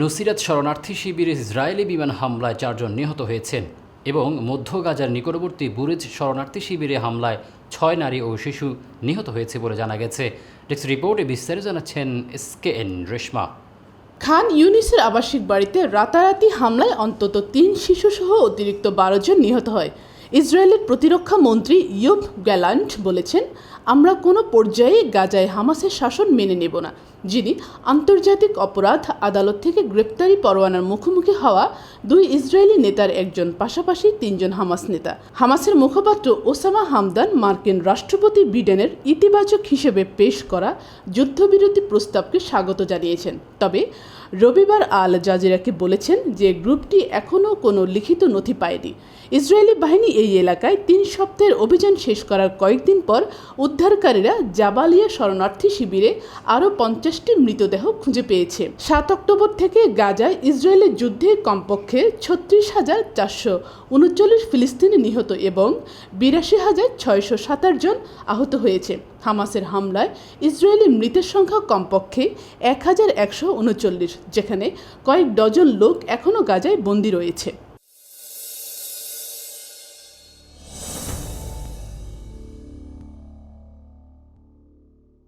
নুসিরাত শরণার্থী শিবিরে ইসরায়েলি বিমান হামলায় চারজন নিহত হয়েছেন এবং মধ্য গাজার নিকটবর্তী বুরেজ শরণার্থী শিবিরে হামলায় ছয় নারী ও শিশু নিহত হয়েছে বলে জানা গেছে। ডেস্ক রিপোর্টে বিস্তারিত জানাচ্ছেন S K N Reshma. Khan ইউনিসের আবাসিক বাড়িতে রাতারাতি হামলায় অন্তত তিন শিশুসহ অতিরিক্ত বারো জন নিহত হয়। ইসরায়েলের প্রতিরক্ষা মন্ত্রী ইয়োব গ্যালান্ট বলেছেন আমরা কোনো পর্যায়ে গাজায় হামাসের শাসন মেনে নেব না, যিনি আন্তর্জাতিক অপরাধ আদালত থেকে গ্রেপ্তারি পরোয়ানার মুখোমুখি হওয়া দুই ইসরায়েলি নেতার একজন, পাশাপাশি তিনজন হামাস নেতা। হামাসের মুখপাত্র ওসামা হামদান মার্কিন রাষ্ট্রপতি বিডেনের ইতিবাচক হিসেবে পেশ করা যুদ্ধবিরতি প্রস্তাবকে স্বাগত জানিয়েছেন। তবে রবিবার আল জাজিরাকে বলেছেন যে গ্রুপটি এখনও কোনো লিখিত নথি পায়নি। ইসরায়েলি বাহিনী এই এলাকায় তিন সপ্তাহের অভিযান শেষ করার কয়েকদিন পর উদ্ধারকারীরা জাবালিয়া শরণার্থী শিবিরে আরও পঞ্চাশটি মৃতদেহ খুঁজে পেয়েছে। সাত অক্টোবর থেকে গাজায় ইসরায়েলের যুদ্ধে কমপক্ষে ছত্রিশ হাজার চারশো উনচল্লিশ ফিলিস্তিনি নিহত এবং বিরাশি হাজার ছয়শো সাতাশ জন আহত হয়েছে। হামাসের হামলায় ইসরায়েলি মৃতের সংখ্যা কমপক্ষে এক হাজার একশো উনচল্লিশ, যেখানে কয়েক ডজন লোক এখনও গাজায় বন্দী রয়েছে।